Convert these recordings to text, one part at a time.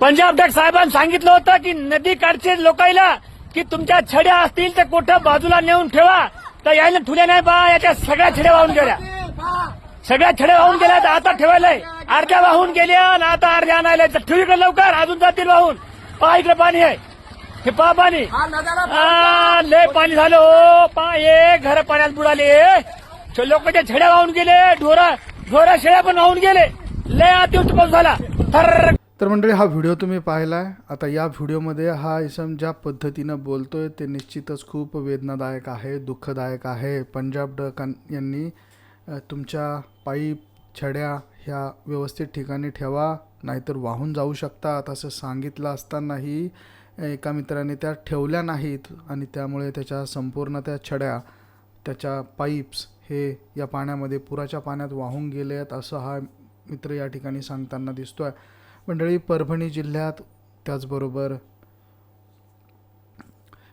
Punjab duck साहेबांनी सांगितलं होतं की नदी काढचे लोकायला की तुमच्या छड्या असतील तर कुठं बाजूला नेऊन ठेवा. तर यायला ठुल्या नाही बा याच्या सगळ्या छड्या वाहून गेल्या. सगळ्या छड्या वाहून गेल्या तर आता ठेवायलाय. अर्ध्या वाहून गेल्या आणि आता अर्ध्या आणायला तर ठेवी इकडे लवकर. अजून जातील वाहून. पहा इकडे पाणी आहे. हे पहा पाणी. लय पाणी झालं हो. पहा ये घर पाण्यात बुडाले. लोकांच्या छड्या वाहून गेले. ढोरा ढोरा शेळ्या पण वाहून गेले. लय अतिवृष्टी पाऊस झाला. थर तर मंडळी हा व्हिडिओ तुम्ही पाहिला आहे आता या व्हिडिओमध्ये हा इसम ज्या पद्धतीनं बोलतो आहे ते निश्चितच खूप वेदनादायक आहे दुःखदायक आहे. पंजाब डकां यांनी तुमच्या पाईप छड्या ह्या व्यवस्थित ठिकाणी ठेवा नाहीतर वाहून जाऊ शकतात असं सांगितलं असतानाही एका मित्राने त्या ठेवल्या नाहीत आणि त्यामुळे त्याच्या संपूर्ण त्या छड्या त्याच्या पाईप्स हे या पाण्यामध्ये पुराच्या पाण्यात वाहून गेले आहेत असं हा मित्र या ठिकाणी सांगताना दिसतो आहे मंडळी परभणी जिल्ह्यात त्याचबरोबर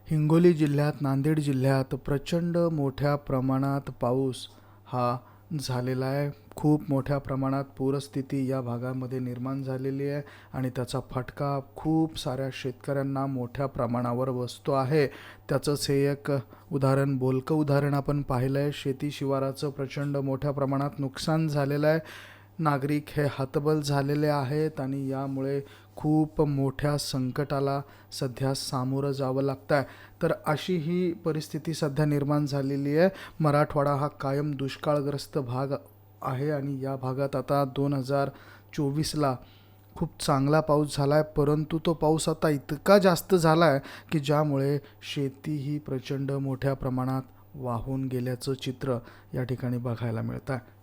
हिंगोली जिल्ह्यात नांदेड जिल्ह्यात प्रचंड मोठ्या प्रमाणात पाऊस हा झालेला आहे. खूप मोठ्या प्रमाणात पूरस्थिती या भागामध्ये निर्माण झालेली आहे आणि त्याचा फटका खूप साऱ्या शेतकऱ्यांना मोठ्या प्रमाणावर बसतो आहे. त्याचंच हे एक उदाहरण बोलकं उदाहरण आपण पाहिलं आहे शेती शिवाराचं प्रचंड मोठ्या प्रमाणात नुकसान झालेलं आहे. नागरिक हे हतबल झालेले आहेत आणि यामुळे खूप मोठ्या संकटाला सध्या सामोरं जावं लागतं आहे तर अशी ही परिस्थिती सध्या निर्माण झालेली आहे. मराठवाडा हा कायम दुष्काळग्रस्त भाग आहे आणि या भागात आता दोन हजार चोवीसला खूप चांगला पाऊस झाला आहे परंतु तो पाऊस आता इतका जास्त झाला आहे की ज्यामुळे शेती ही प्रचंड मोठ्या प्रमाणात वाहून गेल्याचं चित्र या ठिकाणी बघायला मिळतं आहे